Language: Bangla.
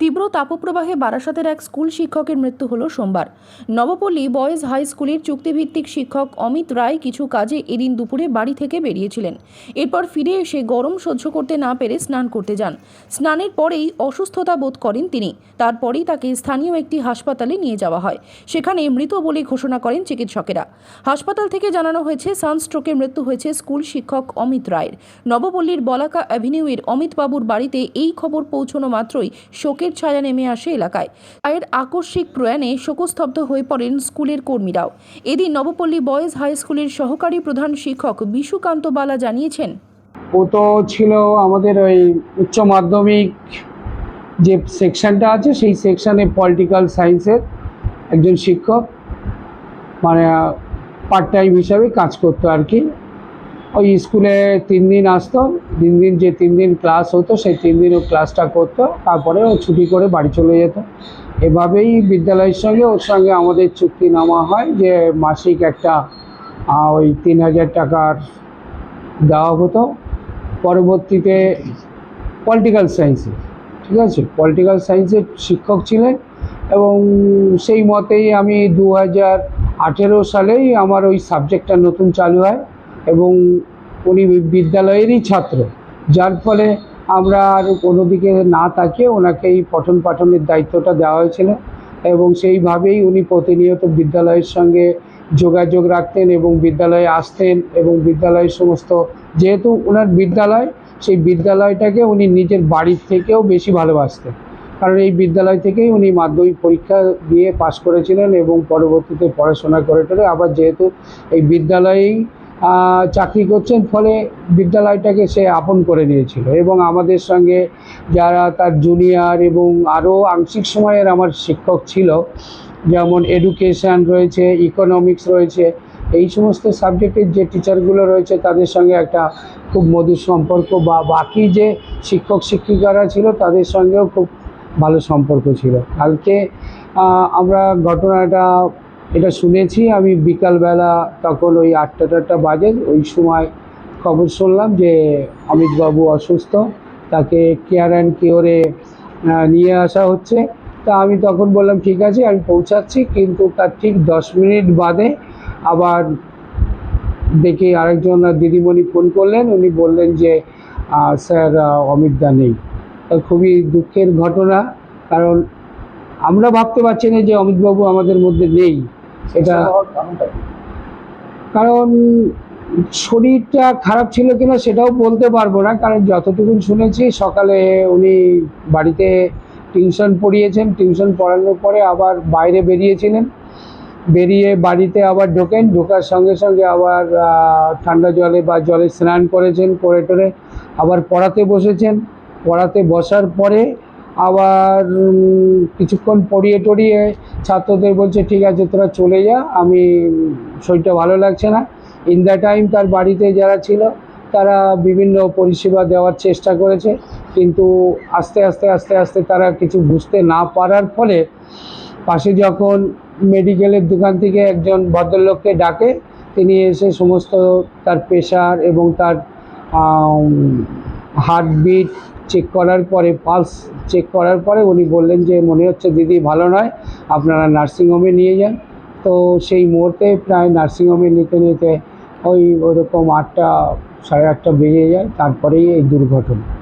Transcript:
তীব্র তাপপ্রবাহে বারাসাতের এক স্কুল শিক্ষকের মৃত্যু হলো সোমবার। নবপল্লী বয়েজ হাই স্কুলের চুক্তিভিত্তিক শিক্ষক অমিত রায় কিছু কাজে এদিন দুপুরে বাড়ি থেকে বেরিয়েছিলেন। এরপর ফিরে এসে গরম সহ্য করতে না পেরে স্নান করতে যান। স্নানের পরেই অসুস্থতা বোধ করেন তিনি। তারপরেই তাকে স্থানীয় একটি হাসপাতালে নিয়ে যাওয়া হয়। সেখানে মৃত বলে ঘোষণা করেন চিকিৎসকেরা। হাসপাতাল থেকে জানানো হয়েছে, সানস্ট্রোকে মৃত্যু হয়েছে স্কুল শিক্ষক অমিত রায়ের। নবপল্লীর বলাকা অ্যাভিনিউয়ের অমিতবাবুর বাড়িতে এই খবর পৌঁছানো মাত্রই শোকের ছায়া নেমে আসে এলাকায়। রায়ের আকস্মিক প্রয়াণে শোকস্তব্ধ হয়ে পড়েন স্কুলের কর্মীরাও। এদিন নবপল্লী বয়েজ হাই স্কুলের সহকারী প্রধান শিক্ষক বিশুকান্ত বালা জানিয়েছেন, ও তো ছিল আমাদের ওই উচ্চ মাধ্যমিক যে সেকশনটা আছে, সেই সেকশনে পলিটিক্যাল সায়েন্সের একজন শিক্ষক মানে পার্ট টাইম হিসাবে কাজ করতো আর কি। ওই স্কুলে তিন দিন আসতো দিন দিন যে তিন দিন ক্লাস হতো, সেই তিন দিন ও ক্লাসটা করতো, তারপরে ও ছুটি করে বাড়ি চলে যেত। এভাবেই বিদ্যালয়ের সঙ্গে ওর সঙ্গে আমাদের চুক্তিনামা হয় যে মাসিক একটা ওই তিন হাজার টাকার দেওয়া হতো। পরবর্তীতে পলিটিক্যাল সায়েন্সে ঠিক আছে? পলিটিক্যাল সায়েন্সের শিক্ষক ছিলেন এবং সেই মতেই আমি দু হাজার আঠেরো সালেই আমার ওই সাবজেক্টটা নতুন চালু হয়। এবং উনি বিদ্যালয়েরই ছাত্র। যার ফলে আমরা আর কোনো দিকে না তাকিয়ে ওনাকে এই পঠন পাঠনের দায়িত্বটা দেওয়া হয়েছিল এবং সেইভাবেই উনি প্রতিনিয়ত বিদ্যালয়ের সঙ্গে যোগাযোগ রাখতেন এবং বিদ্যালয়ে আসতেন এবং বিদ্যালয়ের সমস্ত, যেহেতু ওনার বিদ্যালয়, সেই বিদ্যালয়টাকে উনি নিজের বাড়ির থেকেও বেশি ভালোবাসতেন। কারণ এই বিদ্যালয় থেকেই উনি মাধ্যমিক পরীক্ষা দিয়ে পাশ করেছিলেন এবং পরবর্তীতে পড়াশোনা করে টরে। আবার যেহেতু এই বিদ্যালয়েই চাকরি করছেন, ফলে বিদ্যালয়টাকে সে আপন করে নিয়েছিল। এবং আমাদের সঙ্গে যারা তার জুনিয়র এবং আরও আংশিক সময়ের আমার শিক্ষক ছিল, যেমন এডুকেশান রয়েছে ইকোনমিক্স রয়েছে, এই সমস্ত সাবজেক্টের যে টিচারগুলো রয়েছে, তাদের সঙ্গে একটা খুব মধুর সম্পর্ক বা বাকি যে শিক্ষক, শিক্ষিকারা ছিল, তাদের সঙ্গেও খুব ভালো সম্পর্ক ছিল। কালকে আমরা ঘটনাটা শুনেছি আমি বিকালবেলা তখন ওই আটটা টাটটা বাজে ওই সময় খবর শুনলাম যে অমিতবাবু অসুস্থ তাকে কেয়ার অ্যান্ড কিওরে নিয়ে আসা হচ্ছে। তা আমি তখন বললাম ঠিক আছে আমি পৌঁছাচ্ছি। কিন্তু তার ঠিক দশ মিনিট বাদে আবার দেখি আরেকজন দিদিমণি ফোন করলেন। উনি বললেন যে স্যার আহ, অমিত দা নেই। খুবই দুঃখের ঘটনা কারণ আমরা ভাবতে পারছি না যে অমিতবাবু আমাদের মধ্যে নেই। এটা কারণ শরীরটা খারাপ ছিল কিনা সেটাও বলতে পারব না। কারণ যতটুকু শুনেছি সকালে উনি বাড়িতে টিউশন পড়িয়েছেন। টিউশন পড়ানোর পরে আবার বাইরে বেরিয়েছিলেন। বেরিয়ে বাড়িতে আবার ঢোকেন। ঢোকার সঙ্গে সঙ্গে আবার ঠান্ডা জলে বা জলে স্নান করেছেন করে টরে আবার পড়াতে বসেছেন। পড়াতে বসার পরে আবার কিছুক্ষণ পড়িয়ে টড়িয়ে ছাত্রদের বলছে, ঠিক আছে, তোরা চলে যা, আমি, শরীরটা ভালো লাগছে না। ইন দ্য টাইম তার বাড়িতে যারা ছিল, তারা বিভিন্ন পরিষেবা দেওয়ার চেষ্টা করেছে, কিন্তু আস্তে আস্তে আস্তে আস্তে তারা কিছু বুঝতে না পারার ফলে পাশে যখন মেডিকেলের দোকান থেকে একজন ভদ্রলোককে ডাকে, তিনি এসে সমস্ত তার প্রেশার এবং তার হার্টবিট চেক করার পরে পালস চেক করার পরে উনি বললেন যে, মনে হচ্ছে দিদি ভালো নয়, আপনারা নার্সিংহোমে নিয়ে যান। তো সেই মুহূর্তে প্রায় নার্সিংহোমে নিতে নিতে ওই ওরকম আটটা, সাড়ে আটটা বেজে যায়, তারপরেই এই দুর্ঘটনা।